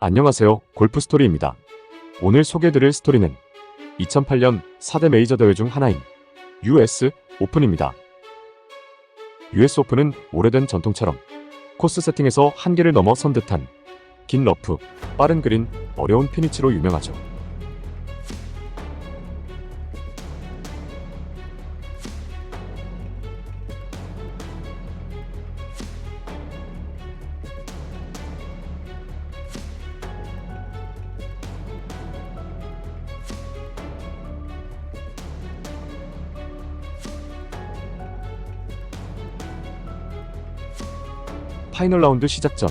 안녕하세요. 골프 스토리입니다. 오늘 소개해드릴 스토리는 2008년 4대 메이저 대회 중 하나인 US 오픈입니다. US 오픈은 오래된 전통처럼 코스 세팅에서 한계를 넘어 선 듯한 긴 러프, 빠른 그린, 어려운 피니치로 유명하죠. 파이널 라운드 시작 전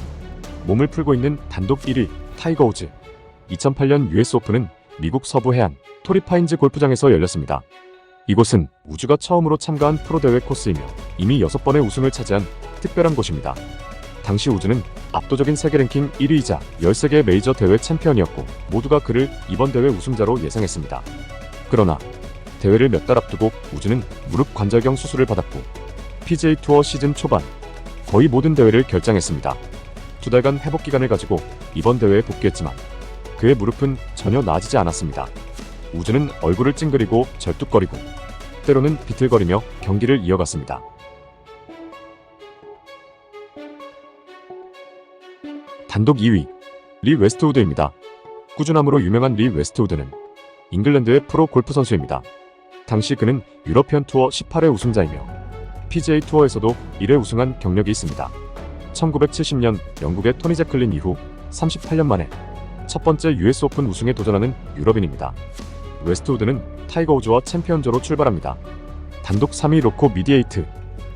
몸을 풀고 있는 단독 1위 타이거 우즈 2008년 US 오픈은 미국 서부 해안 토리파인즈 골프장에서 열렸습니다. 이곳은 우즈가 처음으로 참가한 프로 대회 코스이며 이미 6번의 우승을 차지한 특별한 곳입니다. 당시 우즈는 압도적인 세계 랭킹 1위이자 13개 메이저 대회 챔피언이었고 모두가 그를 이번 대회 우승자로 예상했습니다. 그러나 대회를 몇 달 앞두고 우즈는 무릎 관절경 수술을 받았고 PGA 투어 시즌 초반 거의 모든 대회를 결장했습니다. 두 달간 회복 기간을 가지고 이번 대회에 복귀했지만 그의 무릎은 전혀 나아지지 않았습니다. 우즈는 얼굴을 찡그리고 절뚝거리고 때로는 비틀거리며 경기를 이어갔습니다. 단독 2위 리 웨스트우드입니다. 꾸준함으로 유명한 리 웨스트우드는 잉글랜드의 프로 골프 선수입니다. 당시 그는 유러피언 투어 18회 우승자이며 PGA 투어에서도 1회 우승한 경력이 있습니다. 1970년 영국의 토니 제클린 이후 38년 만에 첫 번째 US 오픈 우승에 도전하는 유럽인입니다. 웨스트우드는 타이거 우즈와 챔피언조로 출발합니다. 단독 3위 로코 미디에이트.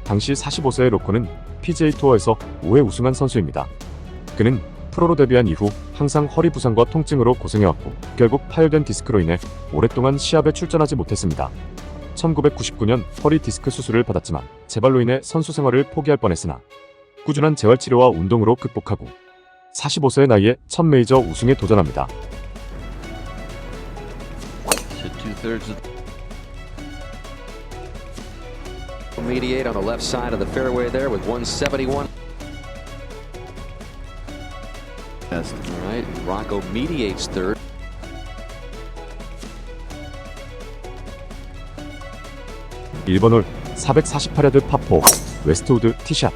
당시 45세의 로코는 PGA 투어에서 5회 우승한 선수입니다. 그는 프로로 데뷔한 이후 항상 허리 부상과 통증으로 고생해왔고 결국 파열된 디스크로 인해 오랫동안 시합에 출전하지 못했습니다. 1999년 허리 디스크 수술을 받았지만 재발로 인해 선수 생활을 포기할 뻔했으나 꾸준한 재활 치료와 운동으로 극복하고 45세의 나이에 첫 메이저 우승에 도전합니다. to two thirds of mediate on the left side of the fairway there with 171. Yes. All right, Rocco mediates third. 일번홀 448야드 파4 웨스트우드 티샷.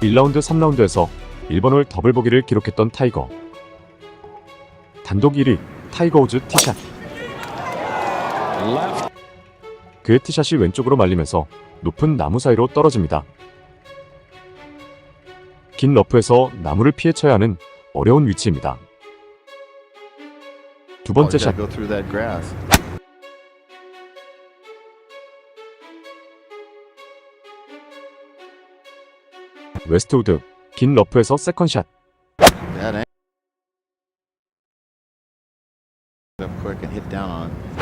1라운드 3라운드에서 1번 홀 더블 보기를 기록했던 타이거. 단독 1위 타이거 우즈 티샷. 그의 티샷이 왼쪽으로 말리면서 높은 나무 사이로 떨어집니다. 긴 러프에서 나무를 피해 쳐야 하는 어려운 위치입니다. 두 번째 Oh, 샷 웨스트우드 긴 러프에서 세컨샷 That ain't. Up quick and hit down on it.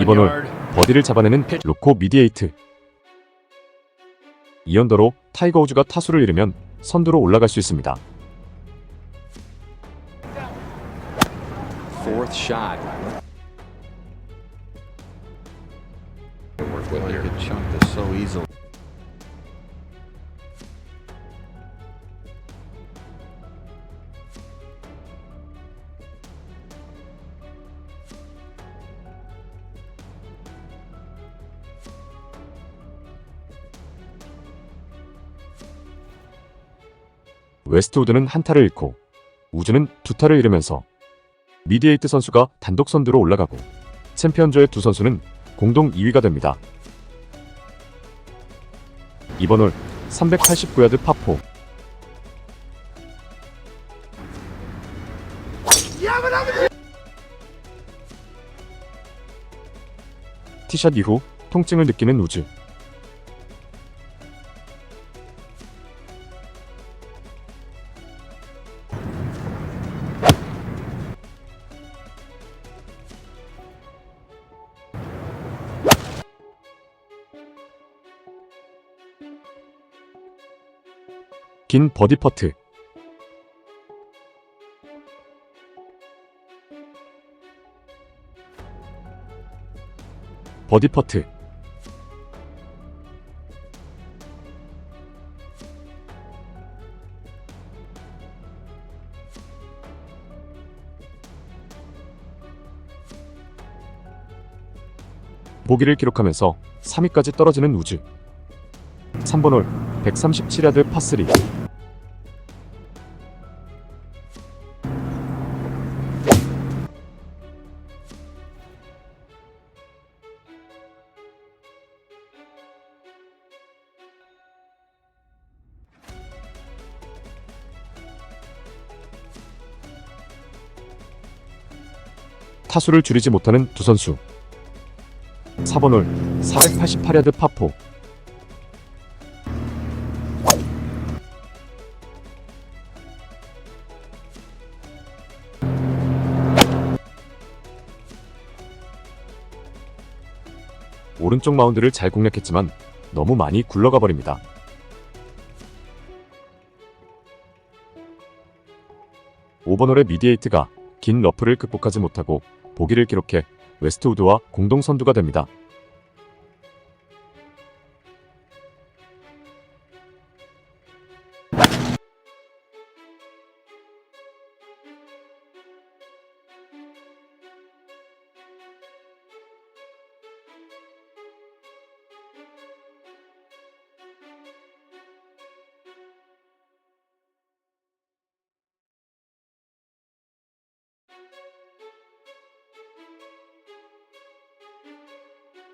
이번 홀 버디를 잡아내는 로코 미디에이트. 이 언더로 타이거 우즈가 타수를 잃으면 선두로 올라갈 수 있습니다. Fourth shot. Boy, you here. could chunk this so easily. 웨스트우드는 한 타를 잃고 우즈는 두 타를 잃으면서 미디에이트 선수가 단독 선두로 올라가고 챔피언조의 두 선수는 공동 2위가 됩니다. 이번 홀 389야드 파4 티샷 이후 통증을 느끼는 우즈 긴 버디 퍼트 버디 퍼트. 보기를 기록하면서 3위까지 떨어지는 우주. 3번 홀 137야드 파3 타수를 줄이지 못하는 두 선수 4번 홀 488야드 파4 오른쪽 마운드를 잘 공략했지만 너무 많이 굴러가 버립니다. 오번 홀의 미디에이트가 긴 러프를 극복하지 못하고 보기를 기록해 웨스트우드와 공동 선두가 됩니다.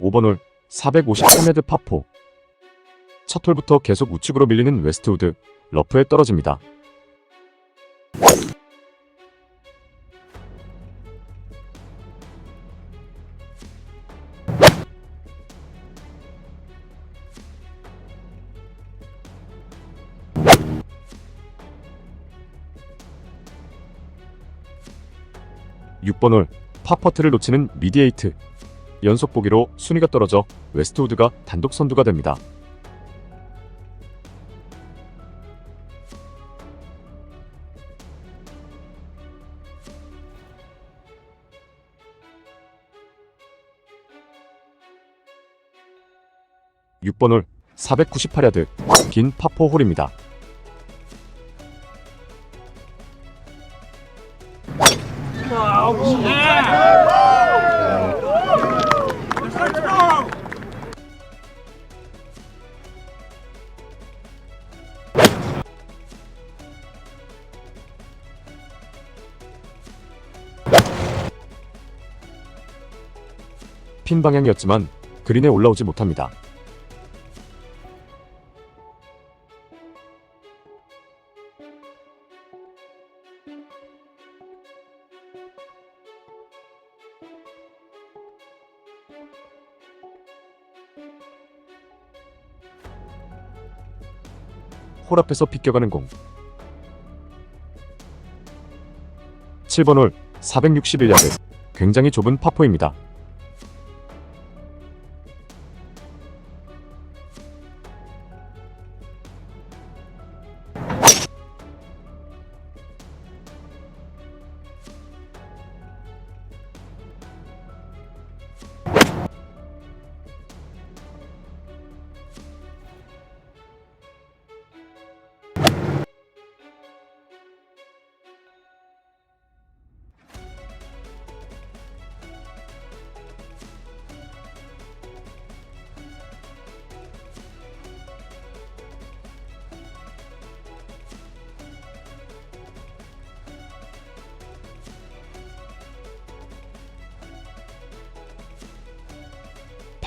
오번홀 453야드 파4 첫 홀부터 계속 우측으로 밀리는 웨스트우드 러프에 떨어집니다. 육번홀 파퍼트를 놓치는 미디에이트 연속 보기로 순위가 떨어져 웨스트우드가 단독 선두가 됩니다. 육번홀 498야드 긴 파4 홀입니다. 핀 방향이었지만 그린에 올라오지 못합니다. 홀 앞에서 비껴가는 공. 7번 홀 461야드. 굉장히 좁은 파포입니다.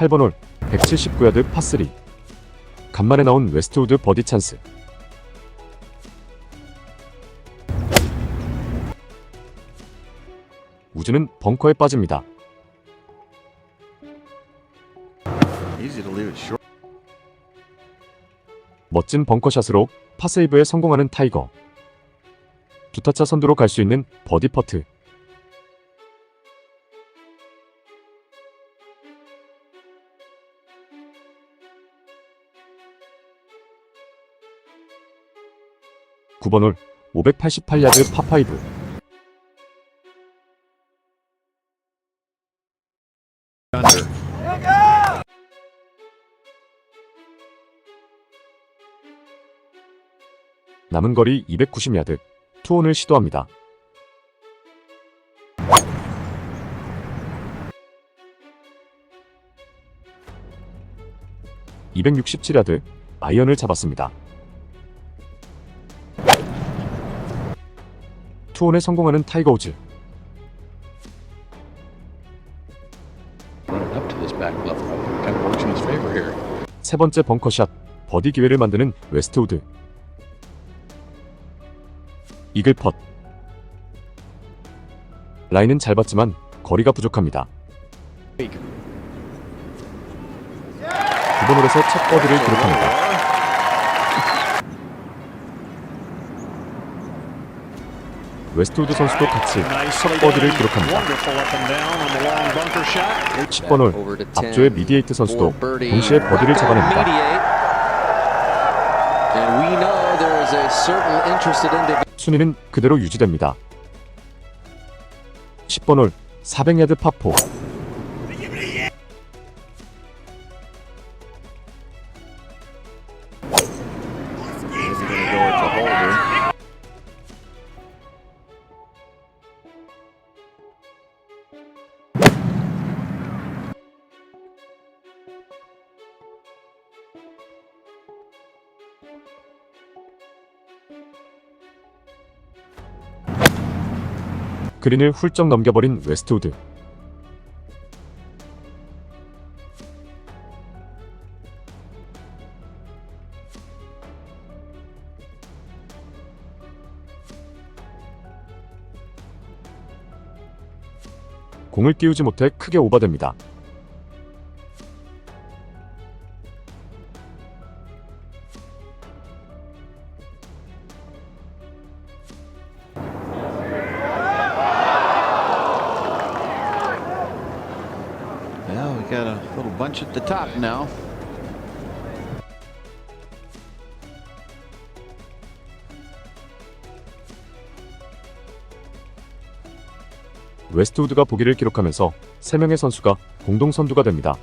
팔번홀 179야드 파3 간만에 나온 웨스트우드 버디 찬스 우주는 벙커에 빠집니다. 멋진 벙커샷으로 파세이브에 성공하는 타이거. 두타차 선두로 갈 수 있는 버디 퍼트. 9번 홀 588야드 파5 남은 거리 290야드 투혼을 시도합니다. (267야드) 아이언을 잡았습니다. 투혼에 성공하는 타이거 우즈. 세 번째 벙커샷, 버디 기회를 만드는 웨스트우드. 이글 펫. 라인은 잘 봤지만 거리가 부족합니다. 두번 홀에서 첫 버디를 기록합니다. 웨스트우드 선수도 같이 첫 버디를 기록합니다. 10번 홀 Over to 10. 앞조의 미디에이트 선수도. 동시에 버디를 잡아냅니다. Mediate. And we know there is a certain interested individual. 순위는 그대로 유지됩니다. 10번 홀 400야드 파포 그린을 훌쩍 넘겨버린 웨스트우드 공을 띄우지 못해 크게 오버됩니다. At the top now. 웨스트우드가 보기를 기록하면서 3명의 선수가 공동 선두가 됩니다.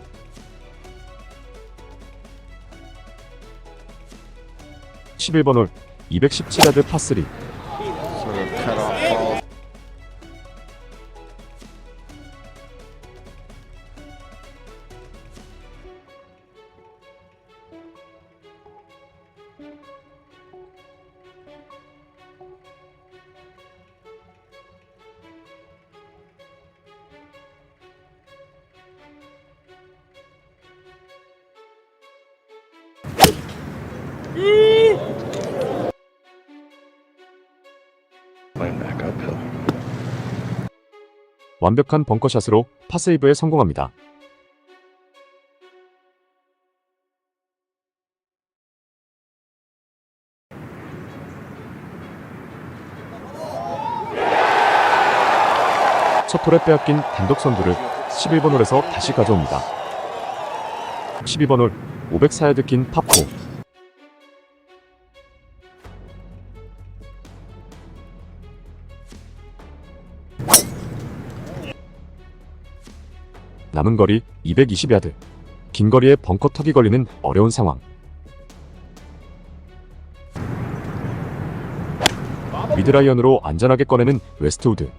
(11번 홀) 217야드 파3 완벽한 벙커샷으로 파세이브에 성공합니다. 첫 홀에 빼앗긴 단독 선두를 11번 홀에서 다시 가져옵니다. 12번 홀 504야드 긴 팝포 남은 거리 220야드. 긴 거리에 벙커 턱이 걸리는 어려운 상황. 미드라이언으로 안전하게 꺼내는 웨스트우드.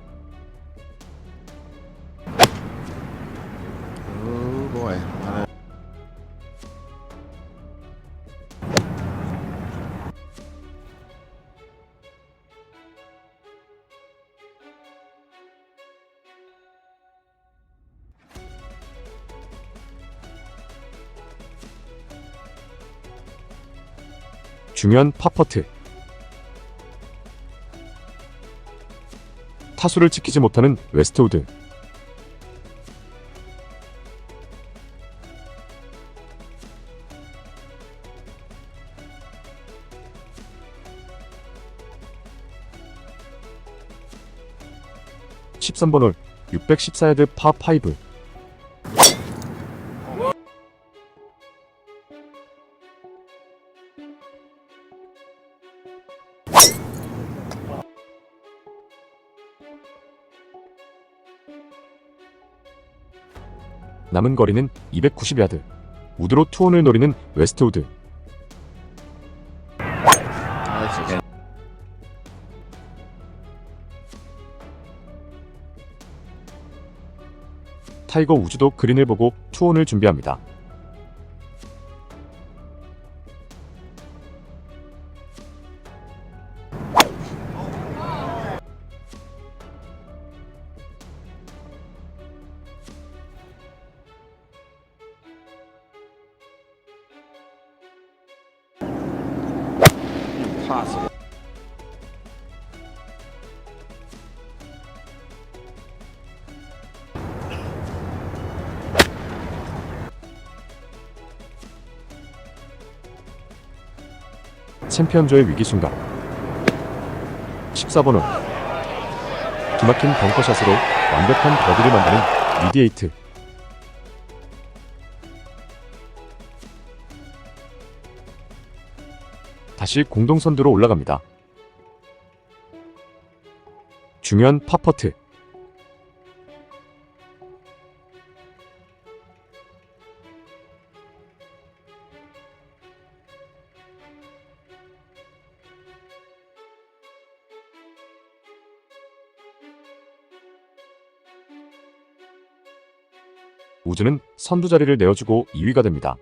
중요한 파퍼트. 타수를 지키지 못하는 웨스트우드. (13번 홀) (614야드 파5) 남은 거리는 290야드. 우드로 투혼을 노리는 웨스트우드. 타이거 우즈도 그린을 보고 투혼을 준비합니다. 챔피언조의 위기 순간. 14번 홀 기막힌 벙커샷으로 완벽한 버디를 만드는 미디에이트. 다시 공동선두로 올라갑니다. 중요한 파퍼트 우즈는 선두 자리를 내어주고 2위가 됩니다.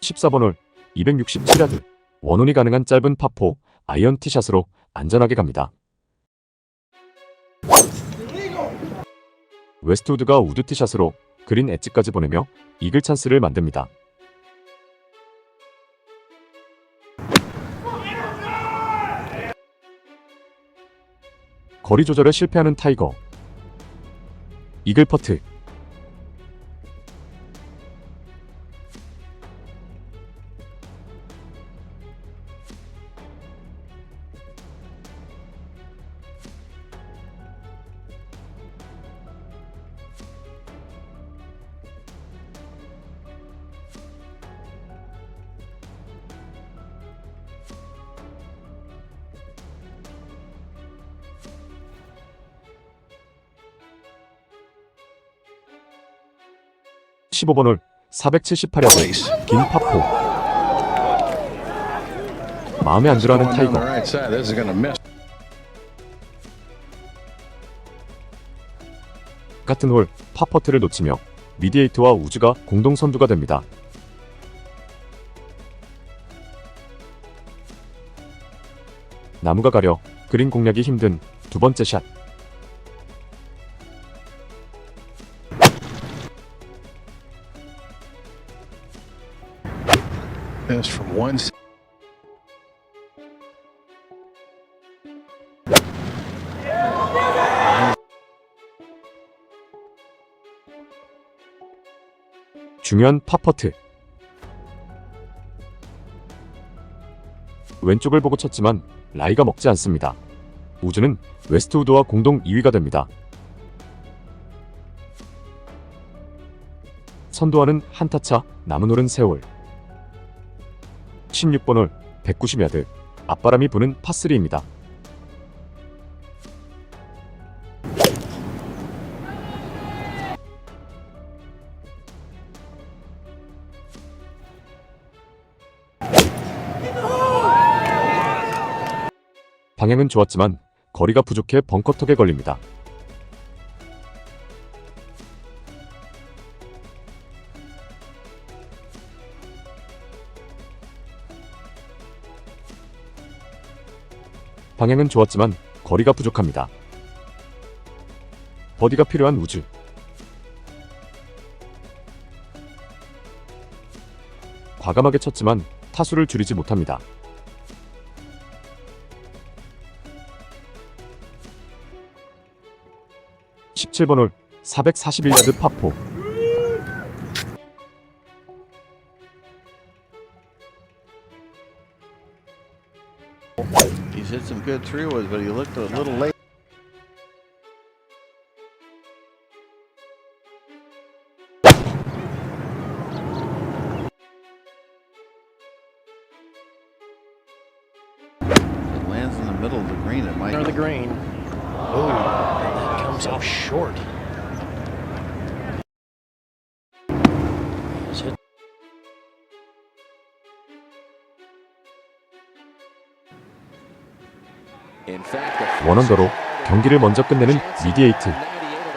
14번 홀 267야드 원혼이 가능한 짧은 파포 아이언 티샷으로 안전하게 갑니다. 웨스트우드가 우드 티샷으로 그린 엣지까지 보내며 이글 찬스를 만듭니다. 거리 조절에 실패하는 타이거 이글 퍼트 (15번 홀) (478야드) 긴 파포 마음에 안 들어하는 타이거. 같은 홀 파퍼트를 놓치며 미디에이트와 우즈가 공동 선두가 됩니다. 나무가 가려 그린 공략이 힘든 두 번째 샷. 중요한 파퍼트. 왼쪽을 보고 쳤지만 라이가 먹지 않습니다. 우즈는 웨스트우드와 공동 2위가 됩니다. 선두와는 한타차 남은 홀은 세월 16번 홀 190야드 앞바람이 부는 파3입니다. 방향은 좋았지만 거리가 부족해 벙커턱에 걸립니다. 방향은 좋았지만 거리가 부족합니다. 버디가 필요한 우즈. 과감하게 쳤지만 타수를 줄이지 못합니다. 17번 홀 441야드 파포 He's hit some good three wood, but he looked a little late. 원언더로 경기를 먼저 끝내는 미디에이트.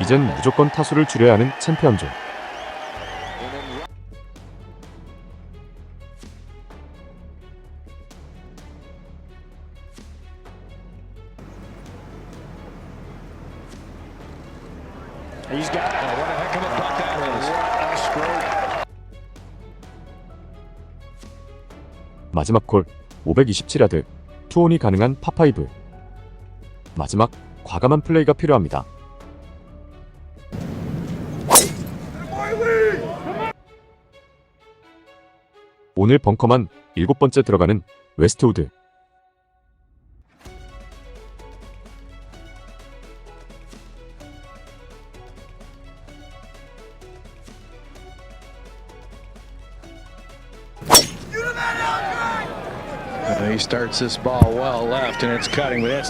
이젠 무조건 타수를 줄여야 하는 stroke. 마지막 콜 527야드. 투혼이 가능한 파5 마지막 과감한 플레이가 필요합니다. 오늘 벙커만 일곱 번째 들어가는 웨스트우드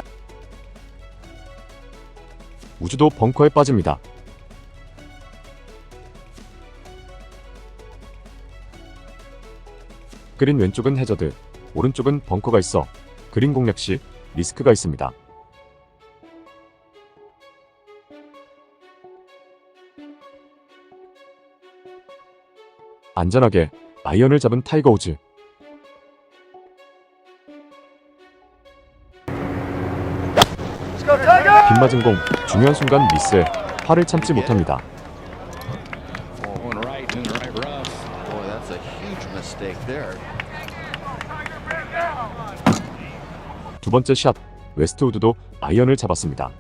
Uh, 우주도 벙커에 빠집니다. 그린 왼쪽은 해저드, 오른쪽은 벙커가 있어 그린 공략 시 리스크가 있습니다. 안전하게 아이언을 잡은 타이거 우즈. 맞은 공, 중요한 순간 미스에 화를 참지 못합니다. 두 번째 샷, 웨스트우드도 아이언을 잡았습니다.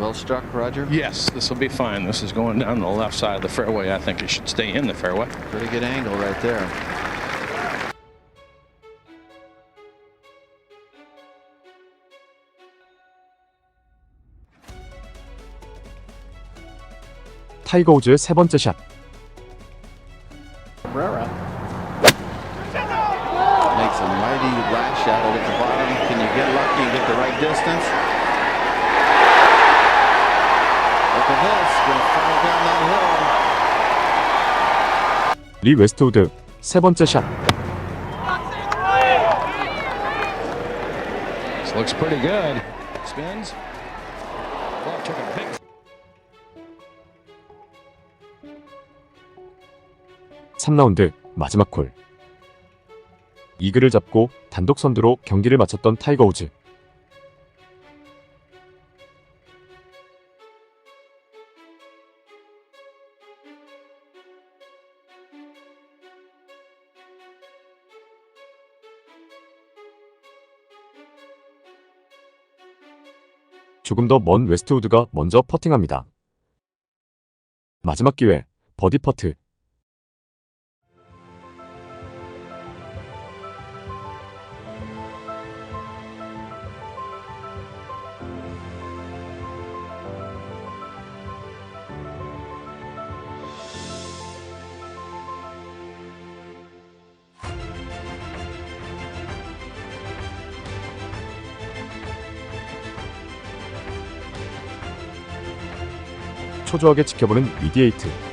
Well struck, Roger. Yes, this will be fine. This is going down the left side of the fairway. I think it should stay in the fairway. Pretty good angle right there. 타이거 우즈의 세 번째 샷, Makes a mighty lash out of it at the bottom. Can you get lucky and get the right distance? Look at this. Gonna funnel down that hill. 리 웨스트우드 세 번째 샷, This looks pretty good. Spins. 3라운드 마지막 콜. 이글을 잡고 단독 선두로 경기를 마쳤던 타이거 우즈. 조금 더 먼 웨스트우드가 먼저 퍼팅합니다. 마지막 기회, 버디 퍼트. 초조하게 지켜보는 미디에이트.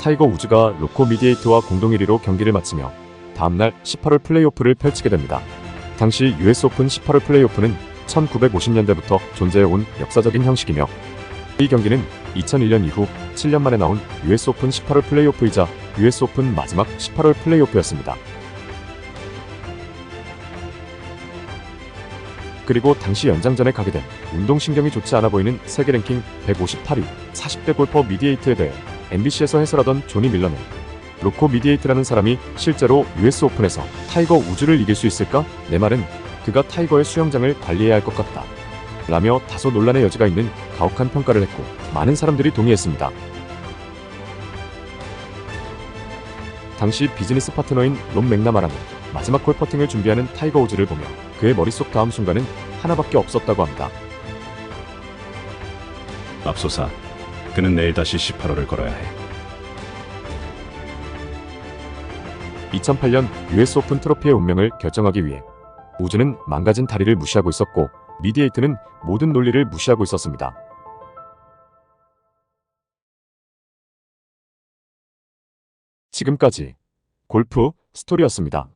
타이거 우즈가 로코 미디에이트와 공동 1위로 경기를 마치며 다음날 18홀 플레이오프를 펼치게 됩니다. 당시 US 오픈 18홀 플레이오프는 1950년대부터 존재해온 역사적인 형식이며 이 경기는 2001년 이후 7년 만에 나온 US 오픈 18홀 플레이오프이자 US 오픈 마지막 18홀 플레이오프였습니다. 그리고 당시 연장전에 가게 된 운동신경이 좋지 않아 보이는 세계 랭킹 158위 40대 골퍼 미디에이트에 대해 MBC에서 해설하던 조니 밀러는 로코 미디에이트라는 사람이 실제로 US 오픈에서 타이거 우즈를 이길 수 있을까? 내 말은 그가 타이거의 수영장을 관리해야 할 것 같다. 라며 다소 논란의 여지가 있는 가혹한 평가를 했고 많은 사람들이 동의했습니다. 당시 비즈니스 파트너인 롬 맥나마라는 마지막 홀 퍼팅을 준비하는 타이거 우즈를 보며 그의 머릿속 다음 순간은 하나밖에 없었다고 합니다. 맙소사, 그는 내일 다시 18호를 걸어야 해. 2008년 US 오픈 트로피의 운명을 결정하기 위해 우즈는 망가진 다리를 무시하고 있었고 미디에이트는 모든 논리를 무시하고 있었습니다. 지금까지 골프 스토리였습니다.